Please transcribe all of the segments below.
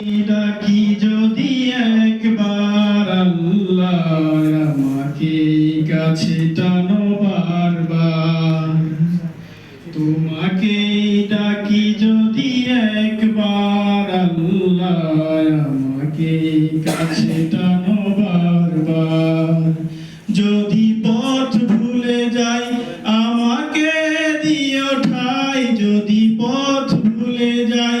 ডাকি যদি একবার আল্লাহ আমাকে কাছে টানো বারবার? তোমাকে ডাকি যদি একবার আল্লাহ আমাকে কাছে টানো বারবার। যদি পথ ভুলে যাই, আমাকে দিও ঠাই যদি পথ ভুলে যাই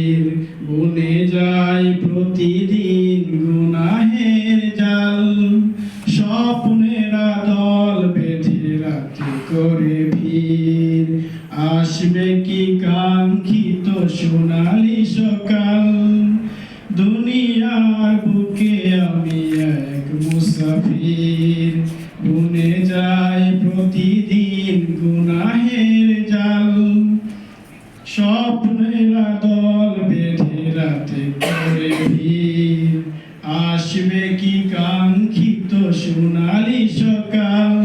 স্বপ্নেরা দল বেঁধে রাতে করে ভিড়। আসবে কি কাঙ্ক্ষিত সোনালি সকাল? দুনিয়ার বুকে আমি এক মুসাফির। বুনে যাই প্রতিদিন গুনাহের জাল। স্বপ্নেরা দল বেঁধে সোনালি সকাল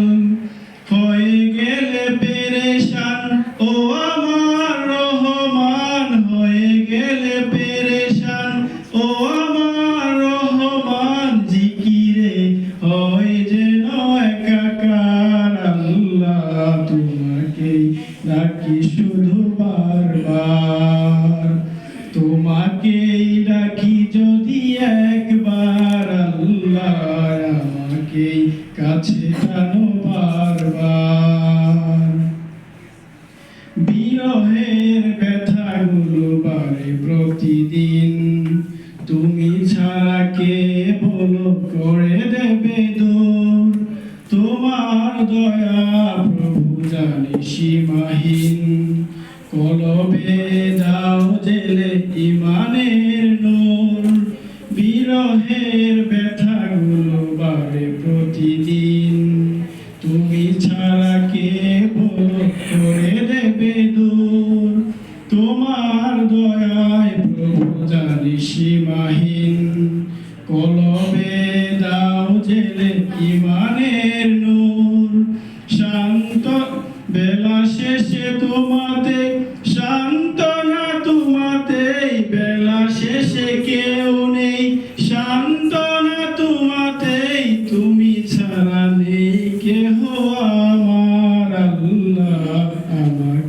হয়ে গেলে পেরেশান ও আমাকে কাছে টানো বারবার। বিরহের ব্যথাগুলো বাড়ে প্রতিদিন। তুমি ছাড়া কে বলো, করে দেবে দূর। তোমার দয়া প্রভু জানি সীমাহীন। কলবে দাও জেলে ইমানের ছাড়া কে ভোগ করে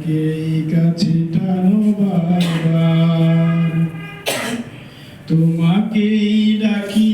আমাকে কাছে টানো বারবার। তোমাকেই ডাকি